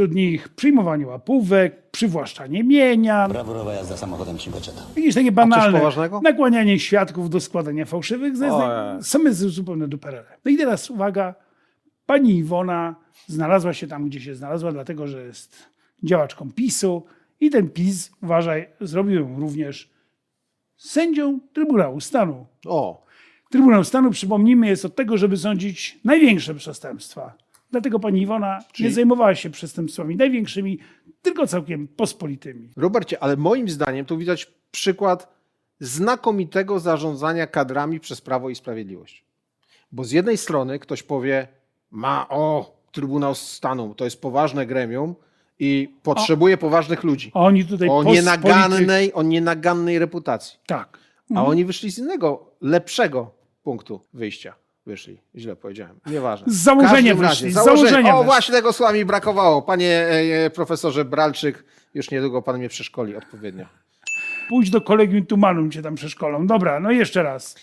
Wśród nich przyjmowanie łapówek, przywłaszczanie mienia, Brawurowa jazda samochodem Cinquecento. jakieś takie banalne, poważnego? nakłanianie świadków do składania fałszywych zeznań. Ojej. Same z- zupełne duperele. No i teraz uwaga, pani Iwona znalazła się tam, gdzie się znalazła, dlatego że jest działaczką PiSu i ten PiS, uważaj, zrobił ją również sędzią Trybunału Stanu. O, Trybunał Stanu, przypomnijmy, jest od tego, żeby sądzić największe przestępstwa. Dlatego pani Iwona Czyli- nie zajmowała się przestępstwami największymi, tylko całkiem pospolitymi. Robercie, ale moim zdaniem tu widać przykład znakomitego zarządzania kadrami przez Prawo i Sprawiedliwość. Bo z jednej strony ktoś powie, ma o, Trybunał Stanu, to jest poważne gremium i potrzebuje poważnych ludzi. Oni tutaj O nienagannej, o nienagannej reputacji. Tak. A oni wyszli z innego, lepszego punktu wyjścia. Wyszli, źle powiedziałem, nieważne. Z założenia wyszli, z założenia O, właśnie tego słowa mi brakowało. Panie e, profesorze Bralczyk, już niedługo pan mnie przeszkoli odpowiednio. Pójdź do kolegium Tumanum, cię tam przeszkolą. Dobra, no jeszcze raz.